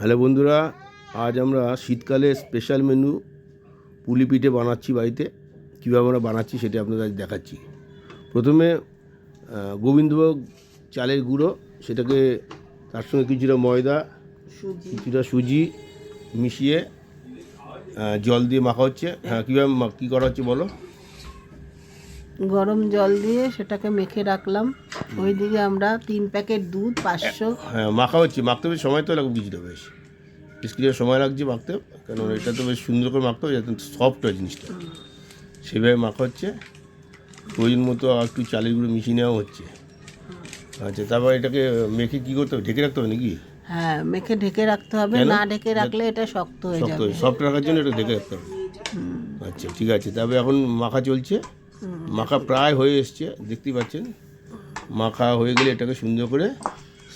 Hello বন্ধুরা আজ আমরা শীতকালে স্পেশাল মেনু পুলি পিঠে বানাচ্ছি বাড়িতে। কীভাবে আমরা বানাচ্ছি সেটা আপনাদের আজ দেখাচ্ছি। প্রথমে গোবিন্দভোগ চালের গুঁড়ো সেটাকে তার সঙ্গে কিছুটা ময়দা কিছুটা সুজি মিশিয়ে জল দিয়ে মাখা হচ্ছে। হ্যাঁ কীভাবে কী করা হচ্ছে বলো? গরম জল দিয়ে সেটাকে মেখে রাখলাম। ওইদিকে আমরা তিন প্যাকেট দুধ পাঁচশো। হ্যাঁ মাখা হচ্ছে। মাখতে বেশ সময় তো লাগবে কিছুটা বেশ। কিছুটা সময় লাগছে মাখতে কারণ এটা তো বেশ সুন্দর করে মাখতে হবে যাতে সফট হয় জিনিসটা। সেভাবে মাখা হচ্ছে। প্রয়োজন মতো আর একটু চালের গুঁড়ো মিশিয়ে নেওয়া হচ্ছে। আচ্ছা তারপর এটাকে মেখে কী করতে হবে? ঢেকে রাখতে হবে নাকি? হ্যাঁ মেখে ঢেকে রাখতে হবে। না ঢেকে রাখলে এটা শক্ত হয়ে যাবে। সফট রাখার জন্য এটা ঢেকে রাখতে হবে। আচ্ছা ঠিক আছে। তবে এখন মাখা চলছে। মাখা প্রায় হয়ে এসছে দেখতেই পাচ্ছেন? মাখা হয়ে গেলে এটাকে সুন্দর করে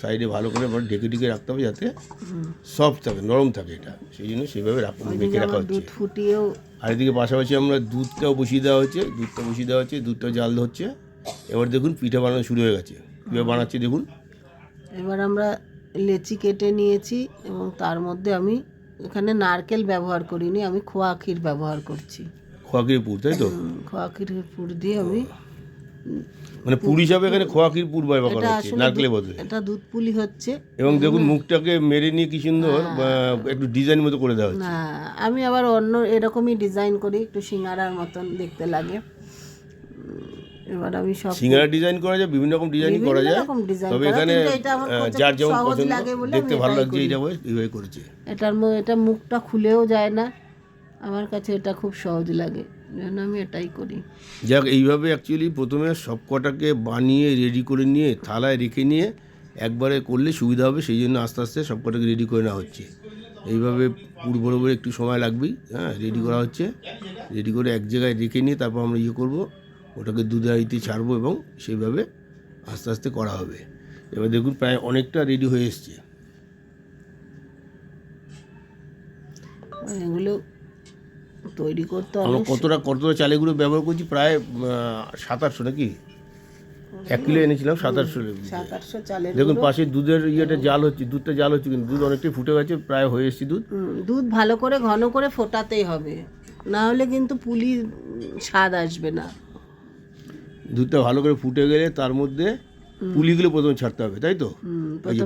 সাইডে ভালো করে আবার ঢেকে ঢেকে রাখতে হবে যাতে সফট থাকে নরম থাকে এটা। সেই জন্য সেভাবে রাখ মেখে রাখা হচ্ছে দুধ ফুটিয়েও আর এদিকে পাশাপাশি আমরা দুধটাও বসিয়ে দেওয়া হচ্ছে দুধটা বসিয়ে দেওয়া হচ্ছে দুধটাও জাল হচ্ছে এবার দেখুন পিঠা বানানো শুরু হয়ে গেছে। কীভাবে বানাচ্ছি দেখুন। এবার আমরা লেচি কেটে নিয়েছি এবং তার মধ্যে আমি এখানে নারকেল ব্যবহার করিনি আমি খোয়া ক্ষীর ব্যবহার করছি। খোয়াকির পুর তাই তো? হুম, খোয়া ক্ষীরের পুর দিয়ে আমি মানে পুর হিসাবে এখানে খোয়াকির পুর ব্যবহার করা হচ্ছে? নারকেলের বদলে? এটা দুধ পুলি হচ্ছে। এবং দেখুন মুখটাকে মেরে নিয়ে কি সুন্দর একটু ডিজাইন মতো করে দেওয়া হচ্ছে। আমি আবার অন্য এরকমই ডিজাইন করি একটু সিঙ্গারার মতন দেখতে লাগে। এবার আমি সব সিঙ্গারা ডিজাইন করা যায় বিভিন্ন রকম ডিজাইন করা যায়। তবে এখানে যার যেমন পছন্দ দেখতে ভালো লাগছে করি। এইভাবে করেছে। এটার এটা মুখটা খুলেও যায় না। আমার কাছে এটা খুব সহজ লাগে জন্য আমি এটাই করি। যাক এইভাবে অ্যাকচুয়ালি প্রথমে সব কটাকে বানিয়ে রেডি করে নিয়ে থালায় রেখে নিয়ে একবারে করলে সুবিধা হবে সেই জন্য আস্তে আস্তে সব কটাকে রেডি করে নেওয়া হচ্ছে। এইভাবে পুর বরাবর একটু সময় লাগবেই হ্যাঁ রেডি করা হচ্ছে। রেডি করে এক জায়গায় রেখে নিয়ে তারপর আমরা ইয়ে করব ওটাকে দুধে আইতে ছাড়বো এবং সেইভাবে আস্তে আস্তে করা হবে। এবার দেখুন প্রায় অনেকটা রেডি হয়ে এসছে। এগুলো তৈরি করতে আমরা অনেক কতটা কতটা চালেগুলো ব্যবহার করছি? প্রায় সাত আটশো নাকি? এক কিলো এনেছিলাম সাত আটশো সাত আটশো চালের দেখুন পাশে দুধের ইয়েটা জাল হচ্ছে দুধটা জাল হচ্ছে কিন্তু দুধ অনেকটাই ফুটে গেছে প্রায় হয়ে এসেছে দুধ। দুধ ভালো করে ঘন করে ফোটাতেই হবে। না হলে কিন্তু পুলি স্বাদ আসবে না। দুধটা ভালো করে ফুটে গেলে তার মধ্যে পুলিগুলো প্রথমে ছাড়তে হবে তাই তো?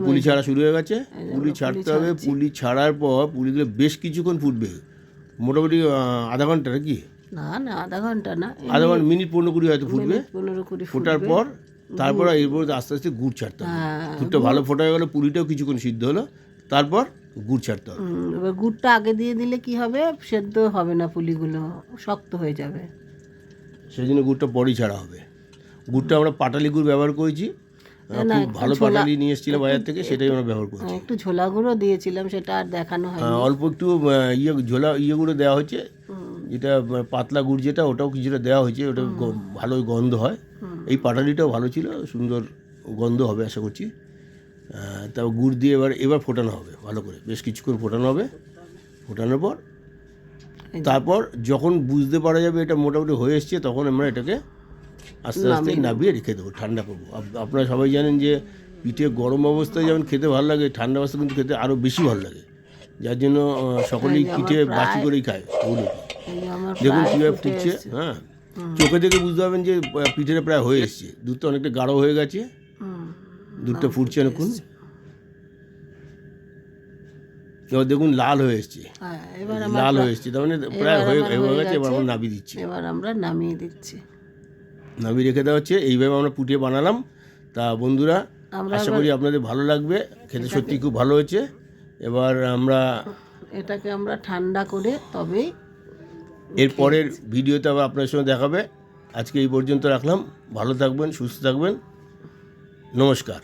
পুলি ছাড়া শুরু হয়ে গেছে পুলি ছাড়তে হবে পুলি ছাড়ার পর পুলিগুলো বেশ কিছুক্ষণ ফুটবে। মোটামুটি আধা ঘণ্টা নাকি? না না আধা ঘণ্টা না। আধা ঘণ্টা মিনিট পনেরো কুড়ি হয়তো ফুটবে। পনেরো কুড়ি ফোটার পর তারপর এরপর আস্তে আস্তে গুড় ছাড়তে হবে। হ্যাঁ দুধটা ভালো ফোটা হয়ে গেলে পুলিটাও কিছুক্ষণ সিদ্ধ হলো তারপর গুড় ছাড়তে হবে। এবার গুড়টা আগে দিয়ে দিলে কি হবে? সেদ্ধ হবে না পুলিগুলো শক্ত হয়ে যাবে। সেই জন্য গুড়টা পরেই ছাড়া হবে। গুড়টা আমরা পাটালি গুড় ব্যবহার করেছি। খুব ভালো পাটালি নিয়ে এসেছিলাম বাজার থেকে সেটাই আমরা ব্যবহার করেছি। একটু ঝোলা গুঁড়ো দিয়েছিলাম সেটা আর দেখানো হয় অল্প একটু ইয়ে ঝোলা ইয়ে গুঁড়ো দেওয়া হয়েছে। যেটা পাতলা গুড় যেটা ওটাও কিছুটা দেওয়া হয়েছে ওটা ভালো গন্ধ হয়। এই পাটালিটাও ভালো ছিল সুন্দর গন্ধ হবে আশা করছি। আহ, গুড় দিয়ে এবার এবার ফোটানো হবে ভালো করে বেশ কিছুক্ষণ ফোটানো হবে। ফোটানোর পর তারপর যখন বুঝতে পারা যাবে এটা মোটামুটি হয়ে এসছে তখন আমরা এটাকে আস্তে আস্তে নামিয়ে রেখে দেবো ঠান্ডা করব আপ- আপনারা সবাই জানেন যে পিঠে গরম অবস্থায় যেমন খেতে ভালো লাগে ঠান্ডা অবস্থায় কিন্তু খেতে আরও বেশি ভালো লাগে। যার জন্য সকলেই পিঠে বাছি করেই খায় ওগুলো। দেখুন কীভাবে ফুটে ফুটছে হ্যাঁ? চোখে দেখে বুঝতে পারবেন যে পিঠেটা প্রায় হয়ে এসছে। দুধটা অনেকটা গাঢ় হয়ে গেছে। দুধটা ফুটছে অনেকক্ষণ এবার দেখুন লাল হয়ে এসছে। হ্যাঁ লাল হয়ে এসছে তার মানে প্রায় হয়ে গেছে এবার। আমরা নাবি দিচ্ছি। এবার আমরা নামিয়ে দিচ্ছি। নাবি রেখে দেওয়া হচ্ছে। এইভাবে আমরা পুটিয়ে বানালাম। তা বন্ধুরা আশা করি আপনাদের ভালো লাগবে। খেতে সত্যি খুব ভালো হয়েছে। এবার আমরা এটাকে আমরা ঠান্ডা করে তবে এর পরের ভিডিওতে আবার আপনার সঙ্গে দেখাবে। আজকে এই পর্যন্ত রাখলাম। ভালো থাকবেন সুস্থ থাকবেন। নমস্কার।